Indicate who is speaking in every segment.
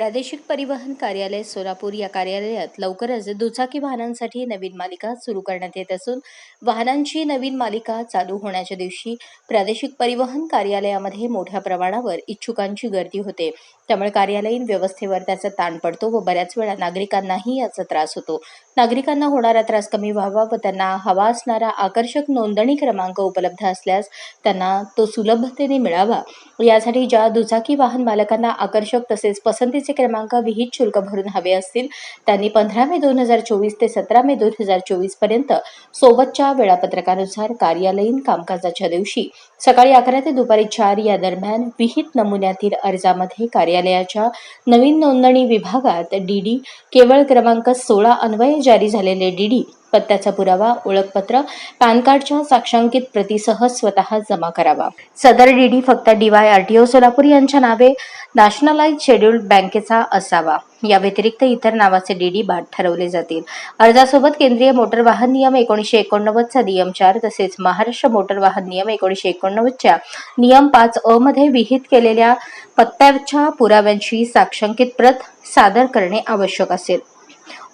Speaker 1: प्रादेशिक परिवहन कार्यालय सोलापूर या कार्यालयात लवकरच दुचाकी वाहनांसाठी नवीन मालिका सुरू करण्यात येत असून वाहनांची नवीन मालिका चालू होण्याच्या दिवशी प्रादेशिक परिवहन कार्यालयामध्ये मोठ्या प्रमाणावर इच्छुकांची गर्दी होते. त्यामुळे कार्यालयीन व्यवस्थेवर त्याचा ताण पडतो व बऱ्याच वेळा नागरिकांनाही याचा त्रास होतो. नागरिकांना होणारा त्रास कमी व्हावा व त्यांना हवा असणारा आकर्षक नोंदणी क्रमांक उपलब्ध असल्यास त्यांना तो सुलभतेने मिळावा. यासाठी ज्या दुचाकी वाहन मालकांना आकर्षक तसेच पसंतीचे क्रमांक विहित शुल्क भरून हवे असतील. त्यांनी पंधरा मे दोन हजार चोवीस ते सतरा मे दोन हजार चोवीसपर्यंत सोबतच्या वेळापत्रकानुसार कार्यालयीन कामकाजाच्या दिवशी सकाळी अकरा ते दुपारी चार या दरम्यान विहित नमुन्यातील अर्जामध्ये कार्यालयाच्या नवीन नोंदणी विभागात डीडी केवळ क्रमांक सोळा अन्वये जारी झालेले डीडी पत्त्याचा पुरावा ओळखपत्र पॅन कार्डच्या साक्षांकित प्रतीसह स्वतः जमा करावा. सदर डीडी फक्त डीवाय आरटीओ सोलापूर यांच्या नावे नॅशनलाइज शेड्यूल्ड बँकेचा असावा. या व्यतिरिक्त इतर नावाचे डीडी बाद ठरवले जातील. अर्जासोबत केंद्रीय मोटर वाहन नियम एकोणीसशे एकोणनव्वदचा नियम चार तसेच महाराष्ट्र मोटर वाहन नियम एकोणीसशे एकोणनव्वदच्या नियम पाच अ मध्ये विहित केलेल्या पत्त्याच्या पुराव्यांची साक्षांकित प्रत सादर करणे आवश्यक असेल.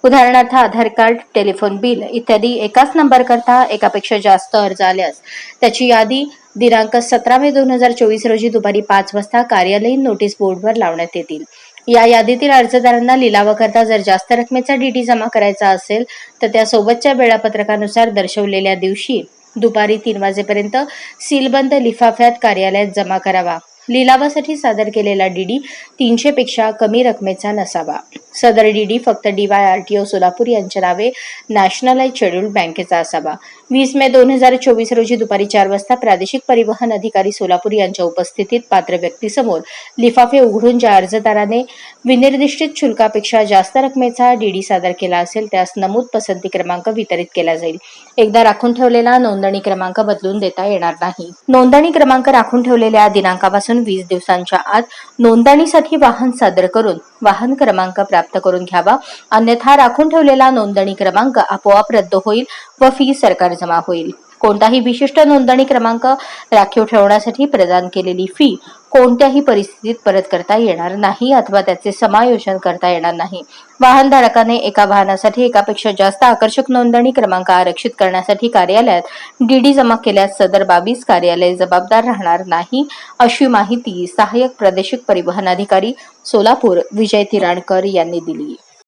Speaker 1: उदाहरणार्थ आधार कार्ड टेलिफोन बिल इत्यादी एकाच नंबर करता एकापेक्षा जास्त अर्ज आल्यास त्याची यादी दिनांक सतरा मे दोन हजार चोवीस रोजी दुपारी पाच वाजता कार्यालयीन नोटीस बोर्डवर लावण्यात येतील. या यादीतील अर्जदारांना लिलावाकरता जर जास्त रकमेचा डीडी जमा करायचा असेल तर त्या सोबतच्या वेळापत्रकानुसार दर्शवलेल्या दिवशी दुपारी तीन वाजेपर्यंत सीलबंद लिफाफ्यात कार्यालयात जमा करावा. लिलावासाठी सादर केलेला डीडी तीनशे पेक्षा कमी रकमेचा नसावा. सदर डीडी फक्त डीवाय आरटीओ सोलापूर यांच्या नावे नॅशनलाइज शेड्यूल्ड बँकेचा असावा. वीस मे दोन हजार चोवीस रोजी दुपारी चार वाजता प्रादेशिक परिवहन अधिकारी सोलापूर यांच्या उपस्थितीत पात्र व्यक्तीसमोर लिफाफे उघडून ज्या अर्जदाराने विनिर्दिष्टित शुल्कापेक्षा जास्त रकमेचा डीडी सादर केला असेल त्यास नमूद पसंती क्रमांक वितरित केला जाईल. एकदा राखून ठेवलेला नोंदणी क्रमांक बदलून देता येणार नाही. नोंदणी क्रमांक राखून ठेवलेल्या दिनांकापासून वीस दिवसांच्या आत नोंदणीसाठी वाहन सादर करून वाहन क्रमांक प्राप्त करून घ्यावा. अन्यथा राखून ठेवलेला नोंदणी क्रमांक आपोआप रद्द होईल व फी सरकार जमा होईल. कोणताही विशिष्ट नोंदणी क्रमांक राखीव ठेवण्यासाठी प्रदान केलेली फी कोणत्याही परिस्थितीत परत करता येणार नाही अथवा त्याचे समायोजन करता येणार नाही. वाहनधारकाने एका वाहनासाठी एकापेक्षा जास्त आकर्षक नोंदणी क्रमांक आरक्षित करण्यासाठी कार्यालयात डीडी जमा केल्यास सदर बाबीस कार्यालय जबाबदार राहणार नाही अशी माहिती सहाय्यक प्रादेशिक परिवहन अधिकारी सोलापूर विजय तिराणकर यांनी दिली.